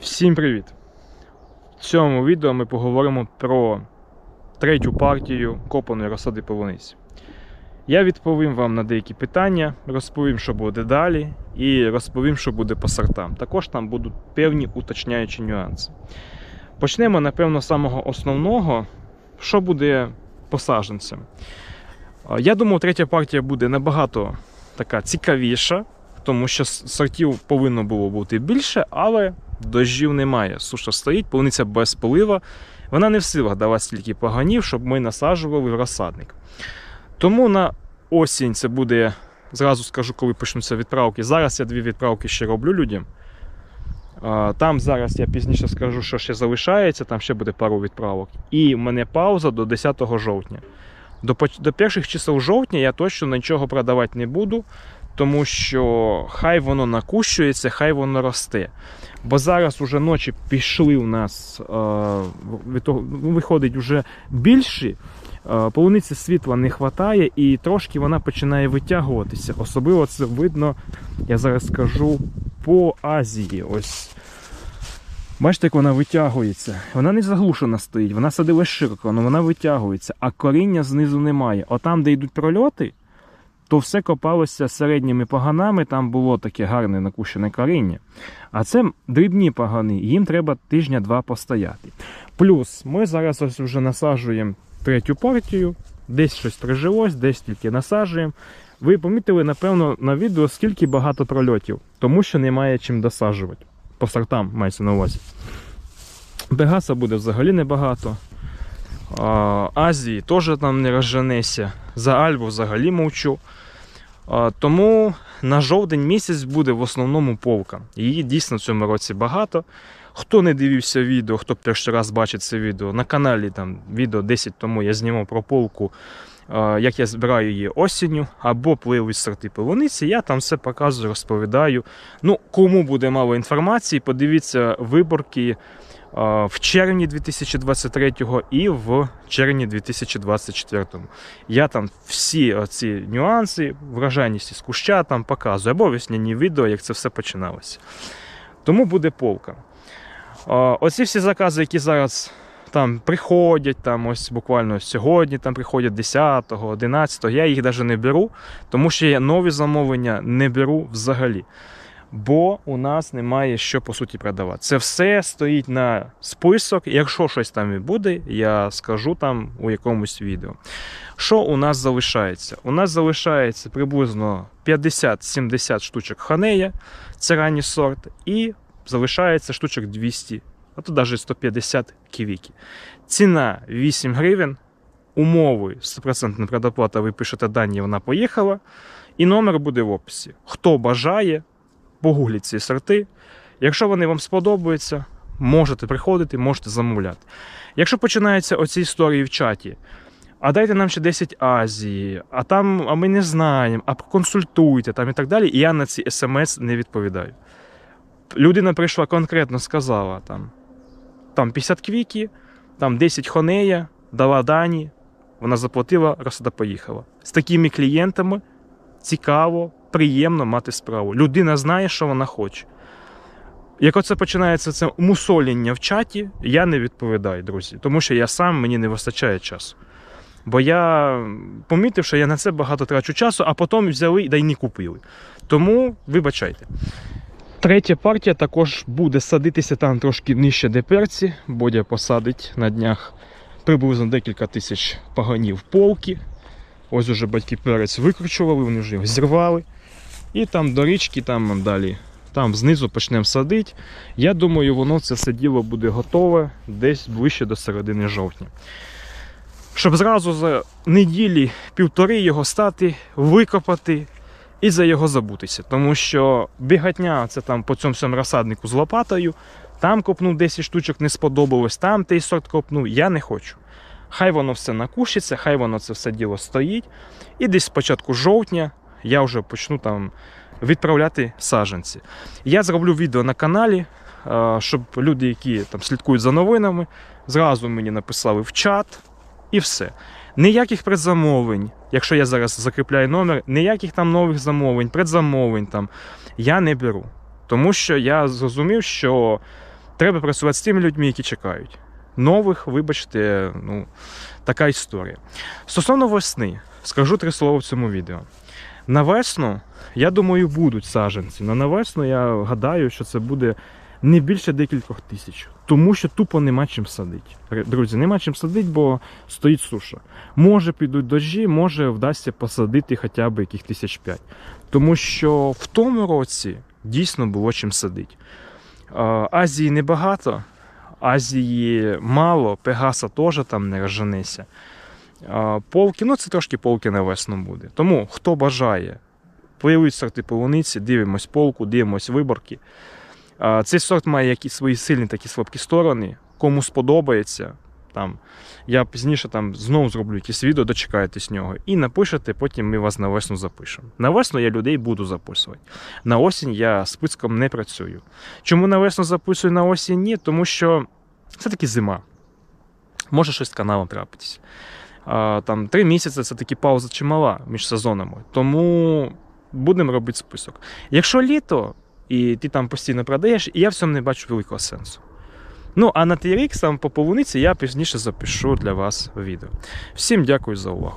Всім привіт! В цьому відео ми поговоримо про третю партію копаної розсади полуниці. Я відповім вам на деякі питання, розповім, що буде далі, і розповім, що буде по сортам. Також там будуть певні уточняючі нюанси. Почнемо, напевно, з самого основного, що буде по саджанцям. Я думаю, третя партія буде набагато така цікавіша, тому що сортів повинно було бути більше, але дощів немає. Суша стоїть, полуниця без полива. Вона не в силах давати стільки поганів, щоб ми насаджували в розсадник. Тому на осінь це буде, зразу скажу, коли почнуться відправки. Зараз я дві відправки ще роблю людям. Там зараз я пізніше скажу, що ще залишається, там ще буде пару відправок. І в мене пауза до 10 жовтня. До, до перших чисел жовтня я точно нічого продавати не буду, тому що хай воно накущується, хай воно росте. Бо зараз уже ночі пішли у нас, е, ну, виходить вже більші. е, Полуниці світла не вистачає і трошки вона починає витягуватися. Особливо це видно, я зараз скажу, по Азії. Ось. Бачите, як вона витягується. Вона не заглушена стоїть, вона садилась широко, але вона витягується, а коріння знизу немає. Отам, де йдуть прольоти, то все копалося середніми поганами, там було таке гарне накущене коріння. А це дрібні пагани, їм треба тижня-два постояти. Плюс ми зараз ось вже насаджуємо третю партію, десь щось прижилось, десь тільки насаджуємо. Ви помітили, напевно, на відео, скільки багато прольотів, тому що немає чим досаджувати. По сортам мається на увазі. Бегаса буде взагалі небагато. Азії теж там не розженеся. За Альбу взагалі мовчу. Тому на жовтень місяць буде в основному полка. Її дійсно в цьому році багато. Хто не дивився відео, хто перший раз бачить це відео, на каналі там відео 10 тому я знімав про полку, як я збираю її осінню, або плейлист сорти полуниці. Я там все показую, розповідаю. Ну, кому буде мало інформації, подивіться виборки в червні 2023 і в червні 2024. Я там всі ці нюанси, вражайність із куща там показую, або весняні відео, як це все починалося. Тому буде полка. Оці всі закази, які зараз там приходять, там ось буквально сьогодні там приходять 10, 11, я їх навіть не беру, тому що я нові замовлення не беру взагалі. Бо у нас немає що по суті продавати. Це все стоїть на список. Якщо щось там і буде, я скажу там у якомусь відео. Що у нас залишається? У нас залишається приблизно 50-70 штучок ханея, це ранній сорт, і залишається штучок 200, а то навіть 150 ківіки. Ціна 8 гривень. Умови 100% предоплата, ви пишете дані, вона поїхала. І номер буде в описі. Хто бажає, погугліть ці сорти. Якщо вони вам сподобаються, можете приходити, можете замовляти. Якщо починаються оці історії в чаті, а дайте нам ще 10 Азії, а там, а ми не знаємо, а консультуйте там і так далі. І я на ці смс не відповідаю. Людина прийшла конкретно, сказала там, там 50 квіки, там 10 хонея, дала дані, вона заплатила, розсада поїхала. З такими клієнтами цікаво, приємно мати справу. Людина знає, що вона хоче. Як оце починається це мусоління в чаті, я не відповідаю, друзі, тому що я сам мені не вистачає часу. Бо я помітив, що я на це багато трачу часу, а потім взяли да й не купили. Тому вибачайте. Третя партія також буде садитися там трошки нижче, де перці. Бодя посадить на днях приблизно декілька тисяч паганів полки. Ось уже батьки перець викручували, вони вже його зірвали. І там до річки, там далі, там знизу почнемо садити. Я думаю, воно це все діло буде готове десь ближче до середини жовтня. Щоб зразу за неділі півтори його стати, викопати і за його забутися. Тому що бігатня це там по цьому всьому розсаднику з лопатою, там копнув 10 штучок, не сподобалось, там той сорт копнув. Я не хочу. Хай воно все накушиться, хай воно це все діло стоїть. І десь з початку жовтня я вже почну там відправляти саджанці. Я зроблю відео на каналі, е, щоб люди, які там слідкують за новинами, зразу мені написали в чат і все. Ніяких предзамовлень, якщо я зараз закріпляю номер, ніяких там нових замовлень, предзамовлень там я не беру. Тому що я зрозумів, що треба працювати з тими людьми, які чекають. Нових, вибачте, ну, така історія. Стосовно весни, скажу три слова в цьому відео. На весну, я думаю, будуть саджанці. але на весну я гадаю, що це буде не більше декількох тисяч. Тому що тупо нема чим садити. Друзі, нема чим садити, бо стоїть суша. Може підуть дощі, може вдасться посадити хоча б яких тисяч п'ять. Тому що в тому році дійсно було чим садити. Азії небагато, Азії мало, Пегаса теж там не розженеся. Полки, ну це трошки полки на весну буде. Тому хто бажає, появить сорти полуниці, дивимось полку, дивимось виборки. Цей сорт має які свої сильні такі слабкі сторони. Кому сподобається, там, я пізніше там знову зроблю якісь відео, дочекаєтесь нього. І напишете, потім ми вас на весну запишемо. На весну я людей буду записувати. На осінь я списком не працюю. Чому на весну записую на осінь? Ні, тому що це таки зима. Може щось з каналом трапитись. Там три місяці це такі пауза чимала між сезонами. Тому будемо робити список. Якщо літо, і ти там постійно продаєш, і я в цьому не бачу великого сенсу. Ну, а на TRX там по полуниці я пізніше запишу для вас відео. Всім дякую за увагу.